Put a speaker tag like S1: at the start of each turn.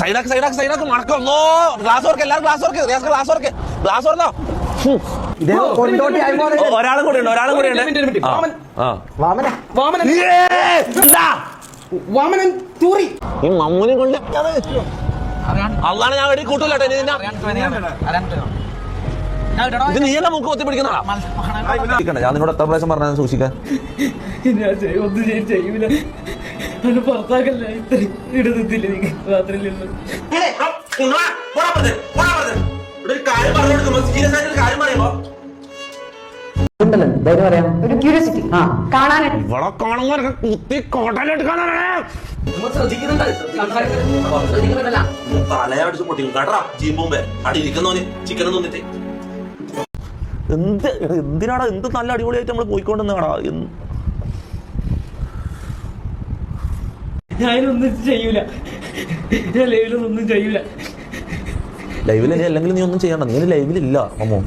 S1: സൈഡാക്ക് സൈഡാക്ക് സൈഡാക്ക് മണക്കല്ലോ glass ഓർക്ക് എല്ലാവരും glass ഓർക്ക് റിയാസ് ഗ്ലാസ് ഓർക്ക് ഗ്ലാസ്
S2: ആയിപ്പോലെ
S1: ഒരാളും കൂടി ഉണ്ട് ഒരാളും കൂടി ഉണ്ട്.
S2: വാമന
S3: വാമനൻ. തൂറി.
S1: ഈ മമ്മൂനെ കൊണ്ട് അള്ളാണ് ഞാൻ വെടി കൂട്ടൂല. ഇത് നീ എന്നെ മുക്ക് കൊത്തി ഞാൻ നിന്നോട് എത്ര പ്രാവശ്യം പറഞ്ഞാൽ സൂക്ഷിക്കാൻ.
S4: അത് പുറത്താക്കല്ല? ഇത്രയും
S2: ധൈര്യം പറയാം?
S5: ഒരു ക്യൂരിയോസിറ്റി
S2: ആ.
S5: കാണാനായിട്ട്.
S1: ഇവിടെ കാണുന്നവർക്ക് കുത്തി കോട്ടലെടുക്കാനാണ്
S6: തലയടിച്ച് പൊട്ടിക്കും കേട്ടറാ ചീമ്പുമ്പേ അവിടെ ഇരിക്കുന്നോന് ചിക്കൻ തിന്നിട്ട്.
S1: എന്ത് എന്തിനാടാ എന്ത് നല്ല അടിപൊളിയായിട്ട് നമ്മൾ പോയിക്കൊണ്ടെന്നാടാ
S4: ഞാനൊന്നും ചെയ്യൂല. ഞാൻ ലൈവിലൊന്നും ചെയ്യൂല.
S1: ലൈവിലല്ലേ അല്ലെങ്കിൽ നീ ഒന്നും ചെയ്യണ്ട. നീ ലൈവിലില്ല മമ്മോ